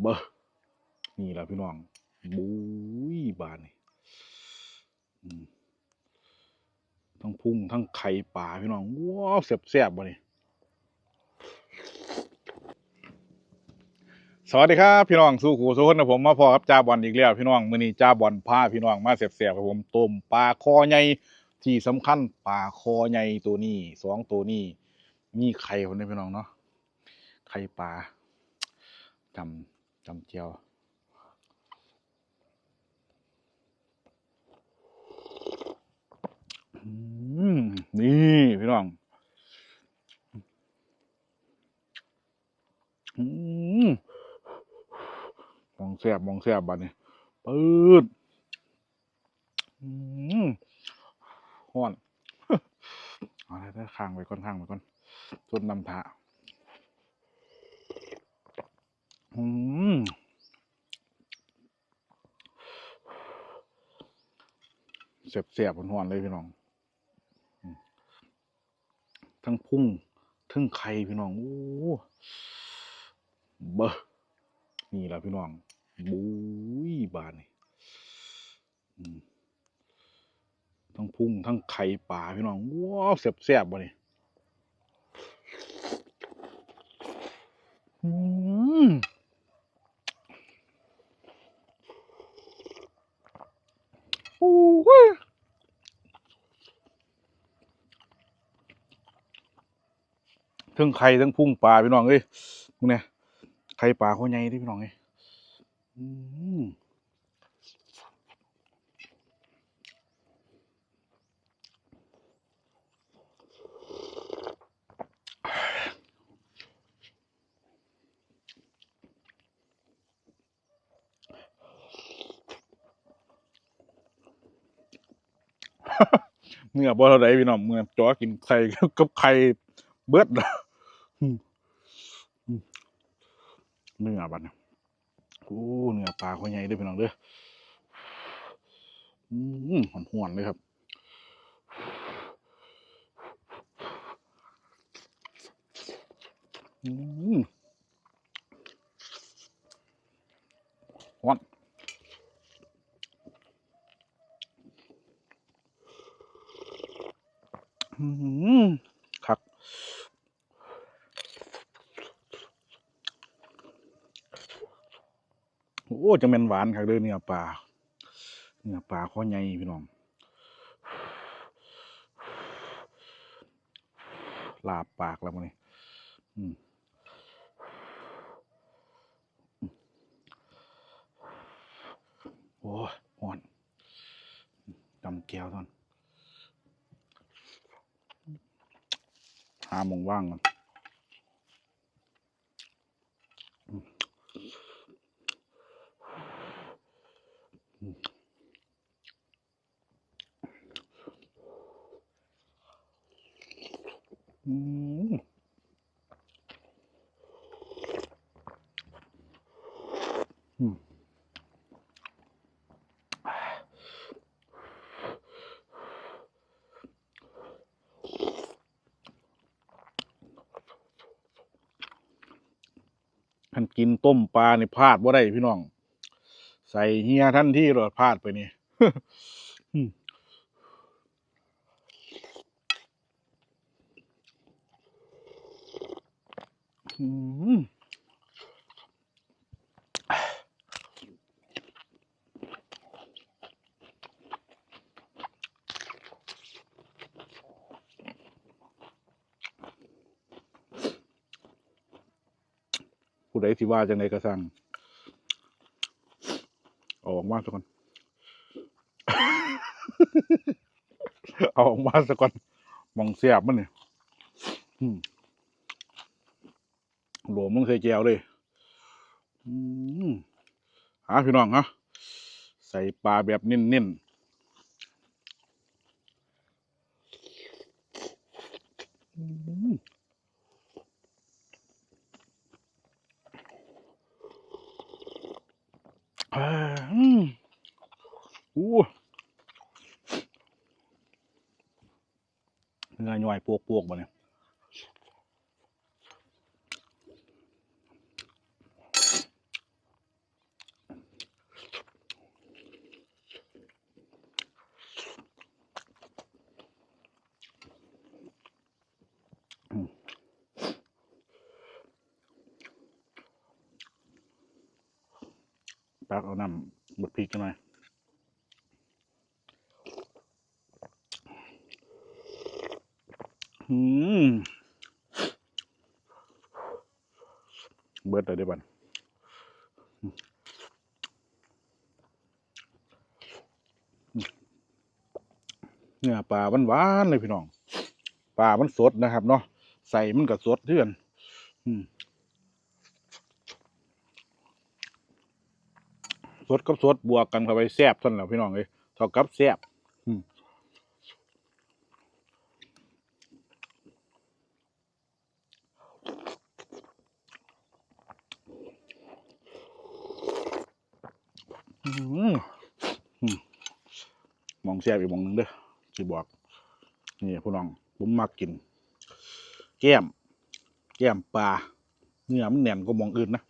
เบอร์นี่แหละพี่น้องบุ้ยบานนี่ทั้งพุ่งทั้งไข่ป่าพี่น้องว้าวแซ่บๆบ่นี่สวัสดีครับพี่น้องสู้ขู่สู้คนนะผมมาพอครับจ้าบอลอีกแล้วพี่น้องมื้อนี้จ้าบอลพาพี่น้องมาแซ่บๆครับผมต้มปลาคอใหญ่ที่สำคัญปลาคอใหญ่ตัวนี้สองตัวนี้ มีไข่คนนี้พี่น้องเนาะไข่ปลาจำ จำเจียวอืมนี่พี่น้องอืมมองแสบมองแสบบัดนี้ปืดอืมห้อนเอาอะไรได้ข้างไปก่อนข้างไปก่อนสุดนำทะ อืมเสียบเสียบหอนๆเลยพี่น้อง ทั้งพุ่ง ทั้งไข่พี่น้องโอ้เบอนี่แหละพี่น้อง บุ้ยบานนี่ทั้งพุ่ง ทั้งไข่ป่าพี่น้อง ว้าวแซ่บๆบ่นี่อืมโอ้ย ทั้งไข่ทั้งพุ่งปลาพี่น้องเอ้ยมึงเนี่ยไข่ปลาเขาใหญ่ดิพี่น้องเอ้ยเนื้อบ่เท่าใดพี่น้องเมื่อจ่อกินไข่กับไข่เบิดนะอืมอืม เนื้อบันี้โอ้เนื้อปลาเขาใหญ่ด้อพี่น้องเด้ออืมหอนเลยครับอืมฮ้อนอืมคัก โอ้จะเป็นหวานคักเด้อเนื้อปลาเนื้อปลาข้อใหญ่พี่น้องลาบปากแล้วมันนี่อืมโอ้ยอ่อนจำแก้วตอนหาหมองว่างก่อน อืมอืมท่านกินต้มปลาในพลาดว่าได้พี่น้อง ใส่เฮียท่านที่รอดพลาดไปนี่ อืมอืม ผู้ใดที่ว่าจังไดก็สั่งเอาออกมาสักก่อนเอาออกมาสักก่อนมองเสียบมันเนี่ยหลวมมึงใส่แจวเลยหาพี่น้องฮะใส่ปลาแบบเน้นๆอืม อู้เงยหน่อยปวกๆบ่เนี่ย ตักเอาน้ำบดพริกกันหน่อยอืมเบิดเลยได้อบันเนื้อปลาหวานๆเลยพี่น้องปลามันสดนะครับเนาะใส่มันก็สดเทือน อืม สดกับสดบวกกันเข้าไปแซ่บท่านแหล้วพี่น้องเลยเท่ากับแซ่บมองแซ่บอีกมองหนึ่งเด้อสิบอก นี่พี่น้อง ผมมักกิน แก้ม แก้มปลาเนื้อมันแน่นกว่าหมองอื่นนะ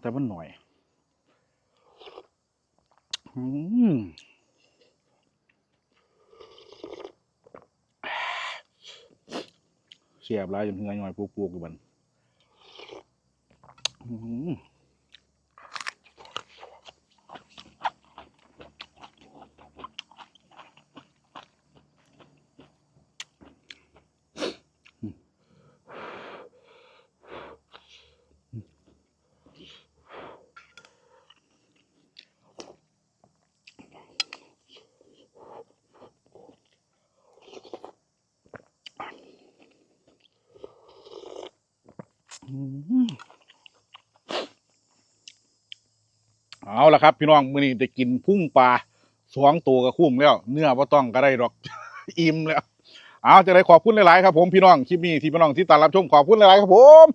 แต่มันหน่อย เสียบลายจนเหงือหน่อยปูกๆอยู่บันอืม เอาละครับ พี่น้องมื้อนี้ได้กินพุ่งปลาสองตัวก็คุ้มแล้ว เนื้อบ่ต้องก็ได้ดอกอิ่มแล้วเอาจะได้ขอบคุณหลายๆครับผมพี่น้องคลิปนี้ที่พี่น้องที่ตามรับชมขอบคุณหลายๆครับผม